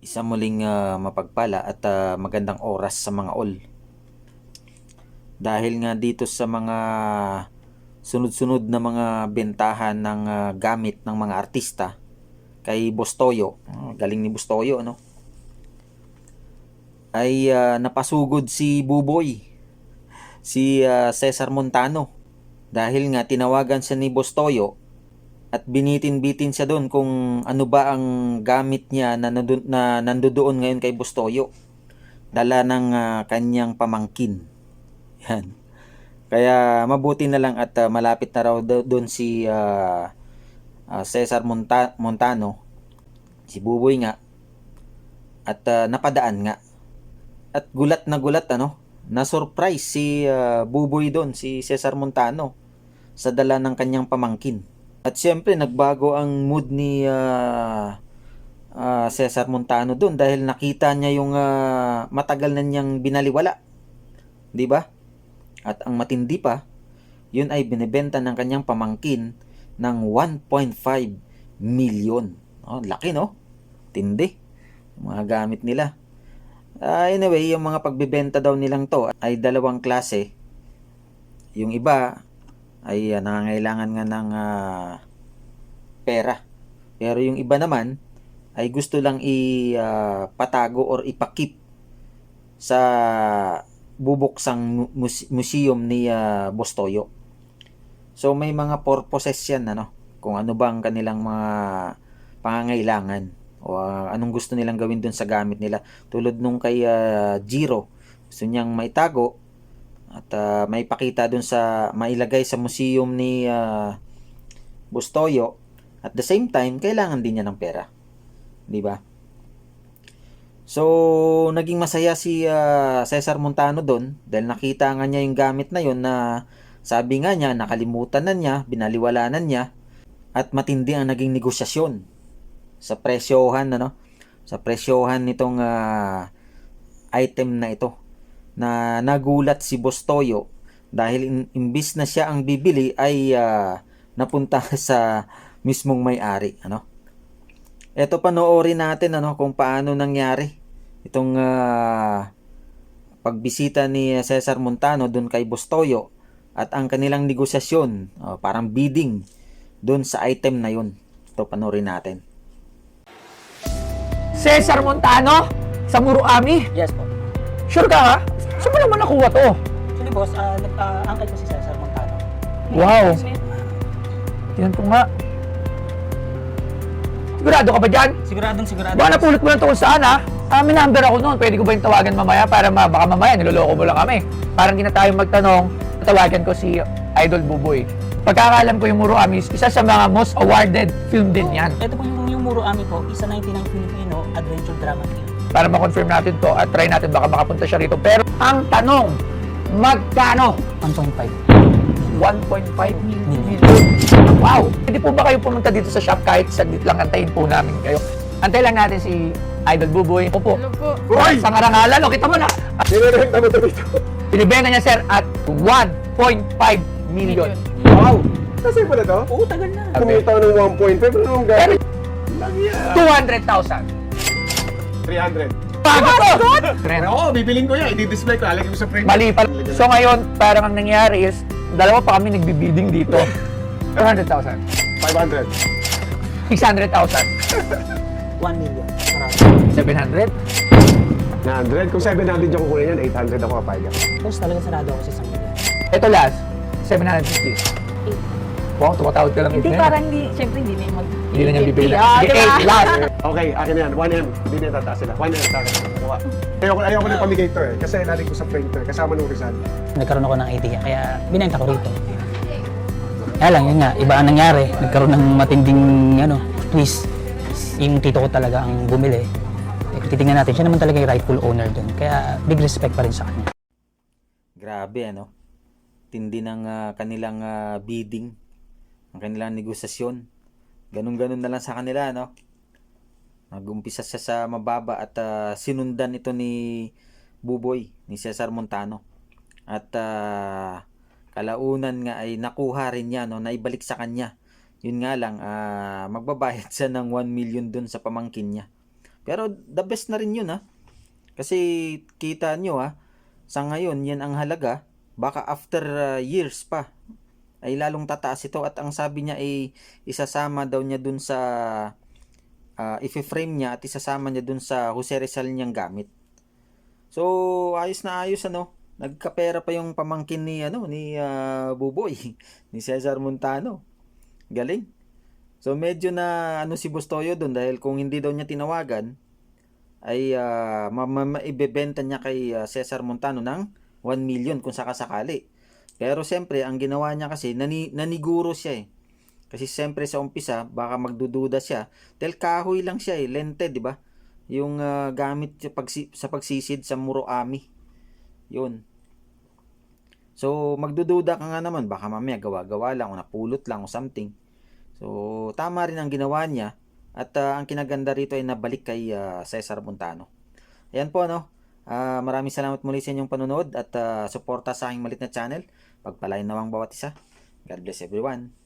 Isa muling ah, mapagpala at ah, magandang oras sa mga all. Dahil nga dito sa mga sunod-sunod na mga bentahan ng ah, gamit ng mga artista kay Bostoyo, galing ni Bostoyo ano, ay ah, napasugod si Buboy, si ah, Cesar Montano. Dahil nga tinawagan siya ni Bostoyo at binitin-bitin siya doon kung ano ba ang gamit niya na, nandun, na nandoon ngayon kay Bostoyo. Dala ng ah, kanyang pamangkin. Yan. Kaya mabuti na lang at ah, malapit na raw do- doon si ah, ah, Cesar Monta- Montano, si Buboy nga, at ah, napadaan nga. At gulat na gulat ano, na surprise si ah, Buboy doon, si Cesar Montano sa dala ng kanyang pamangkin. At siyempre nagbago ang mood ni ah, ah, Cesar Montano doon dahil nakita niya yung ah, matagal na niyang binaliwala. 'Di ba? At ang matindi pa, yun ay binebenta ng kanyang pamangkin ng 1.5 million. Oh, laki no? Tindi. Mga gamit nila. Ah, anyway, yung mga pagbebenta daw nilang to ay dalawang klase. Yung iba ay ah, nangangailangan nga ng ah, pera. Pero yung iba naman ay gusto lang ipatago or ipakip sa bubuksang mu- muse- museum ni ah, Bostoyo. So may mga purposes yan ano, kung ano ba ang kanilang mga pangangailangan o ah, anong gusto nilang gawin dun sa gamit nila. Tulad nung kay ah, Jiro, gusto niyang maitago at ah, maipakita dun sa mailagay sa museum ni ah, Bustoyo. At the same time, kailangan din niya ng pera. 'Di ba? So, naging masaya si ah, Cesar Montano doon dahil nakita nga niya yung gamit na yon na sabi nga niya nakalimutan na niya, binaliwalanan niya at matindi ang naging negosasyon sa presyohan ano sa presyohan nitong ah, item na ito na nagulat si Bostoyo dahil in- imbis na siya ang bibili ay ah, napunta sa mismong may-ari ano Ito panoorin natin ano kung paano nangyari itong ah, pagbisita ni Cesar Montano doon kay Bostoyo at ang kanilang negosasyon, oh, parang bidding doon sa item na yun. Ito panoorin natin. Cesar Montano? Sa Muruami? Yes po. Sure ka ha? Saan mo naman nakuha to? Actually boss, uh, nag-uncle ko si Cesar Montano. Wow. Tingnan ko nga. Sigurado ka ba dyan? Siguradong sigurado. Baka napulot mo lang to kung saan ha? Ah, may number ako noon. Pwede ko ba yung tawagan mamaya para ma baka mamaya niloloko mo lang kami. Parang di na tayo magtanong, tawagan ko si Idol Buboy. Pagkakalam ko yung Muruami, isa sa mga most awarded film din yan. Ito po yung, yung Muro Ami po, isa 99 Filipino adventure drama film. Para ma-confirm natin to at try natin baka makapunta siya rito. Pero ang tanong, magkano? 1.5. 1.5 million. Wow! Hindi po ba kayo pumunta dito sa shop kahit saglit lang antayin po namin kayo? Antay lang natin si Idol Buboy. Opo. Hello po. Sa ngarangalan, o kita mo na. To dito. Binibenta niya sir at 1.5 million. Wow! Kasi pala to? Oo, tagal na. Kumita ng 1.5, pero nung Pero gano'n? 200,000. 300. Bago to! Pero oo, bibiling ko yan. I-display ko. Lalagay ko sa frame. Mali pa. So ngayon, parang ang nangyari is, dalawa pa kami nagbibidding dito. 200,000. 500. 600,000. 1 million. Sarado. 700. 900. Kung 700 yung kukunin yan, 800 ako kapag. Boss, talaga sarado ako sa isang million. Ito last, 750. Wow, tumatawad ka lang Hindi, ngayon. parang hindi, syempre hindi na yung mag... Hindi na niya bibili. Ah, Sige, diba? 8 last. Okay, akin na yan. 1M. Hindi na tataas sila. 1M sa akin. Kuha. Ayoko, ayoko na pamigay to eh. Kasi lalagay ko sa eh. Kasama nung Rizal. Nagkaroon ako ng idea, kaya binenta ko rito. Kaya lang, yun nga, iba ang nangyari. Nagkaroon ng matinding ano, twist. Yung tito ko talaga ang bumili. Eh, titingnan natin, siya naman talaga yung rightful owner dun. Kaya big respect pa rin sa kanya. Grabe ano. Tindi ng ah, kanilang ah, bidding, ang kanilang negosasyon. Ganun-ganun na lang sa kanila no. Nagumpisa siya sa mababa at ah, sinundan ito ni Buboy, ni Cesar Montano. At ah, kalaunan nga ay nakuha rin niya no, naibalik sa kanya. Yun nga lang, ah, magbabayad siya ng 1 million dun sa pamangkin niya. Pero the best na rin yun ha. Kasi kita nyo ha, sa ngayon yan ang halaga, baka after uh, years pa, ay lalong tataas ito at ang sabi niya ay isasama daw niya dun sa uh, i-frame niya at isasama niya dun sa Jose Rizal niyang gamit. So, ayos na ayos ano. Nagkapera pa yung pamangkin ni ano ni ah, Buboy, ni Cesar Montano. Galing. So medyo na ano si Bustoyo doon dahil kung hindi daw niya tinawagan ay ah, ma- maibebenta niya kay ah, Cesar Montano ng 1 million kung sakasakali. Pero siyempre, ang ginawa niya kasi nani, naniguro siya eh. Kasi siyempre sa umpisa, baka magdududa siya. Dahil kahoy lang siya eh, lente, di ba? Yung ah, gamit sa, pagsi- sa pagsisid sa Muroami. Yun. So, magdududa ka nga naman, baka mamaya gawa-gawa lang o napulot lang o something. So, tama rin ang ginawa niya. At ah, ang kinaganda rito ay nabalik kay ah, Cesar Montano. Ayan po, ano. Ah, maraming salamat muli sa inyong panonood at ah, suporta sa aking malit na channel. Pagpalain nawang bawat isa. God bless everyone.